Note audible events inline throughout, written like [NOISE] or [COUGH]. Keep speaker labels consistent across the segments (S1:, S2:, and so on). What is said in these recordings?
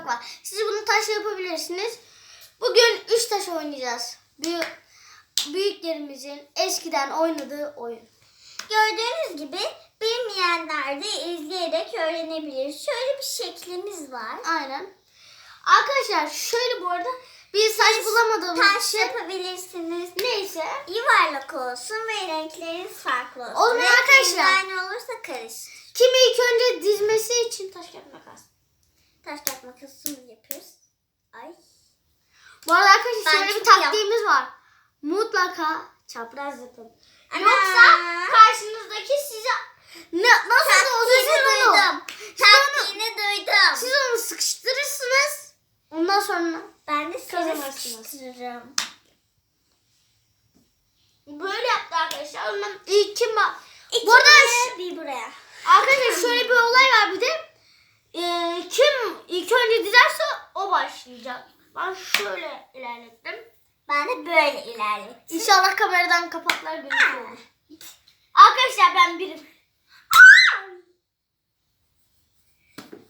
S1: toprak var. Siz bunu taşla yapabilirsiniz. Bugün üç taş oynayacağız. Büyük, büyüklerimizin eskiden oynadığı oyun.
S2: Gördüğünüz gibi bilmeyenler de izleyerek öğrenebilir. Şöyle bir şeklimiz var.
S1: Aynen. Arkadaşlar şöyle bu arada biz taş bulamadığımız
S2: Taş
S1: için
S2: yapabilirsiniz.
S1: neyse
S2: Yuvarlak olsun ve renkleriniz farklı olsun.
S1: O zaman arkadaşlar-
S2: aynı olursa karışır.
S1: kimi ilk önce dizmesi için taş kağıt makas.
S2: Taş kağıt makası mı yapıyoruz? Ay.
S1: Bu arada arkadaşlar
S2: Ben
S1: şöyle bir taktiğimiz var. Mutlaka çapraz yapın.
S2: Ana.
S1: Yoksa karşınızdaki size ne, nasıl da olsa siz onu,
S2: duydum. Taktiğini duydum.
S1: siz onu sıkıştırırsınız. Ondan sonra
S2: Ben de sizi sıkıştırırım.
S1: böyle yaptı arkadaşlar. Ondan ilk kim var?
S2: İki
S1: Bu arada
S2: bir buraya.
S1: Arkadaşlar şöyle bir olay var bir de. Ee, kim ilk önce dizerse o başlayacak. Ben şöyle ilerlettim.
S2: Ben de böyle ilerlettim.
S1: İnşallah kameradan kapaklar gözüküyor. Arkadaşlar ben birim.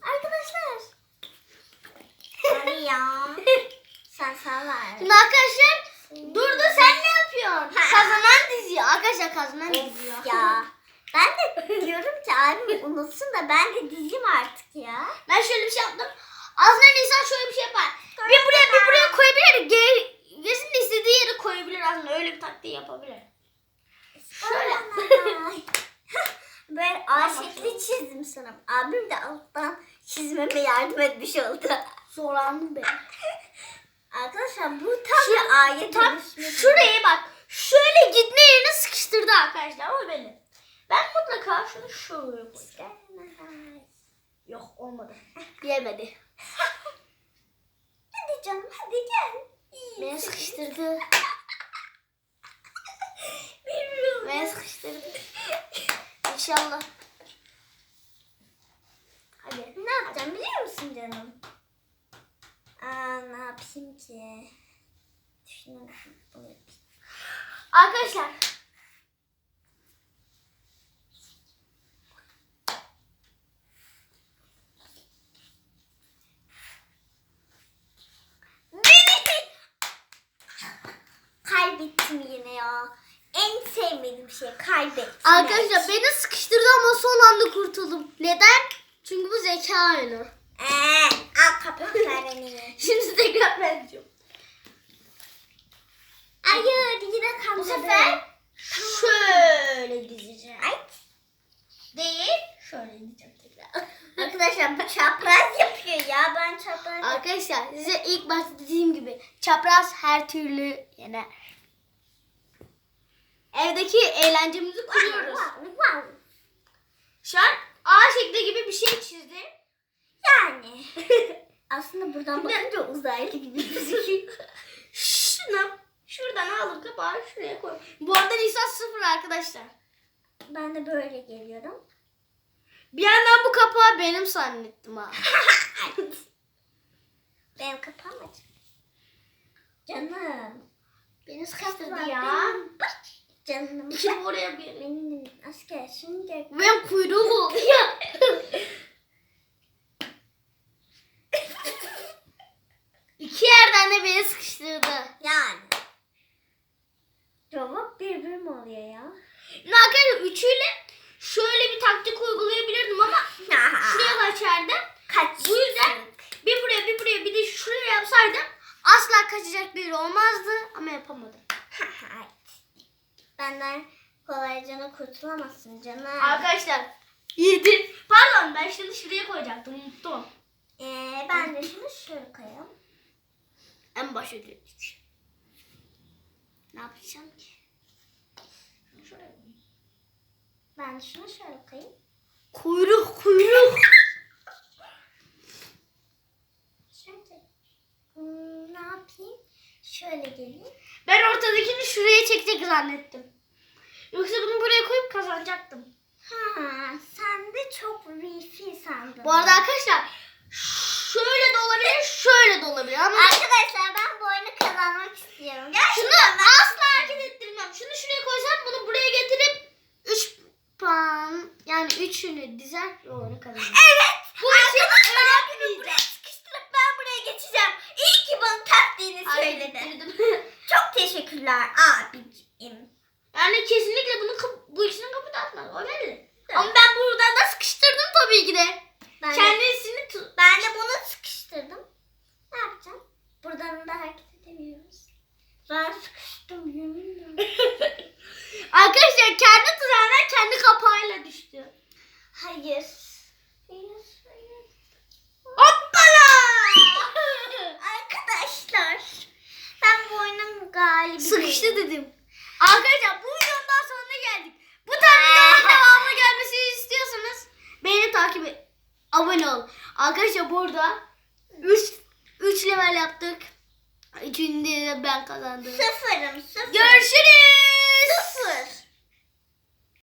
S2: Arkadaşlar. Hadi ya. [LAUGHS] Sen sağlar.
S1: Şimdi arkadaşlar Durdu sen ne yapıyorsun? Kazanan diziyor. Arkadaşlar kazanan diziyor.
S2: ya. Ben diyorum ki abim unutsun da ben de dizeyim artık ya.
S1: Ben şöyle bir şey yaptım. Aslında insan şöyle bir şey yapar. Bir buraya bir buraya koyabilir. Geri, gerisini istediği yere koyabilir aslında. Öyle bir taktiği yapabilir. Şöyle. [LAUGHS]
S2: ben A şekli çizdim sana. Abim de alttan çizmeme yardım etmiş oldu.
S1: Zorlandım ben.
S2: Arkadaşlar bu tam bir A'ya
S1: Tam şuraya bak. Şöyle gitme yerine sıkıştırdı arkadaşlar. O benim. Ben mutlaka şunu şuraya koyacağım. Yok olmadı. Yemedi. [LAUGHS]
S2: Hadi canım hadi gel. İyi.
S1: Beni sıkıştırdı. [LAUGHS]
S2: Bilmiyorum.
S1: Beni sıkıştırdı. İnşallah. Hadi.
S2: Ne yapacağım biliyor musun canım? Aa ne yapayım ki? Bunu yapayım.
S1: Arkadaşlar.
S2: Kaybettim yine ya. En sevmediğim şey kaybettim.
S1: Arkadaşlar beni sıkıştırdı ama son anda kurtuldum. Neden? Çünkü bu zeka oyunu.
S2: Eee, al kapaklarını. [LAUGHS]
S1: Şimdi tekrar vereceğim.
S2: Hayır yine kandı.
S1: Bu sefer şöyle dizeceğim.
S2: Ay.
S1: Değil. Şöyle dizeceğim tekrar. [LAUGHS]
S2: Arkadaşlar bu çapraz yapıyor ya. Ben çapraz
S1: Arkadaşlar size ilk başta dediğim gibi çapraz her türlü yener. Evdeki eğlencemizi kuruyoruz. Şu an A şekli gibi bir şey çizdim.
S2: Yani. [LAUGHS] Aslında buradan bakınca uzaylı gibi gözüküyor. [LAUGHS]
S1: Şunu şuradan aldım kapağı şuraya koy. Bu arada Nisan sıfır arkadaşlar.
S2: Ben de böyle geliyorum.
S1: Bir yandan bu kapağı benim zannettim ha. [LAUGHS]
S2: Benim kapağım açık. Canım.
S1: Beni sıkıştırdı ya.
S2: Bak. Canım.
S1: İki oraya bir.
S2: Benim asker şimdi
S1: Ben kuyruğum oldu ya. İki yerden de beni sıkıştırdı.
S2: yani. Cevap bir bir mi oluyor ya?
S1: Şimdi arkadaşlar üçüyle şöyle bir taktik uygulayabilirdim ama şuraya [LAUGHS] kaçardım.
S2: Kaç.
S1: Bu yüzden bir buraya bir buraya bir de şuraya yapsaydım asla kaçacak biri olmazdı ama yapamadım.
S2: Benden kolayca kurtulamazsın canım.
S1: Arkadaşlar yedi. Pardon ben şimdi şuraya koyacaktım unuttum.
S2: Ee, ben de şunu şöyle koyayım.
S1: En başa dönük. Ne yapacağım ki? Şunu koyayım.
S2: Ben de şunu şöyle koyayım.
S1: Kuyruk kuyruk.
S2: Şöyle. Hmm, ne yapayım? Şöyle geleyim.
S1: Ben ortadakini şuraya çekecek zannettim. Yoksa bunu buraya koyup kazanacaktım.
S2: Ha, sen de çok wifi sandın.
S1: Bu arada arkadaşlar şöyle de olabilir, şöyle de olabilir ama
S2: Arkadaşlar ben bu oyunu kazanmak istiyorum.
S1: şunu asla hareket ettirmem. Şunu şuraya koysam bunu buraya getirip 3 puan yani üçünü dizer ve oyunu kazanırım.
S2: Evet.
S1: Bu için
S2: Arkadaşlar
S1: önemli
S2: abimi buraya sıkıştırıp ben ki bana taktiğini
S1: Ay,
S2: söyledi.
S1: bitirdim.
S2: Çok teşekkürler abicim.
S1: yani kesinlikle bunu bu ikisini kapatmaz. O belli. Ama ben buradan da sıkıştırdım tabii ki de.
S2: Ben, de,
S1: Kendisini tut.
S2: ben de bunu sıkıştırdım. Ne yapacağım? Buradan da hareket edemiyoruz. Ben sıkıştım yeminle. [LAUGHS]
S1: Arkadaşlar kendi tuzağına kendi kapağıyla düştü.
S2: Hayır, hayır.
S1: Hoppala!
S2: Arkadaşlar. Ben bu galibi
S1: Sıkıştı dedim. Arkadaşlar bu videonun daha sonuna geldik. Bu tarz videoların devamı gelmesini istiyorsanız beni takip et. Abone ol. Arkadaşlar burada 3 3 level yaptık. Üçünde de ben kazandım.
S2: Sıfırım sıfır.
S1: Görüşürüz.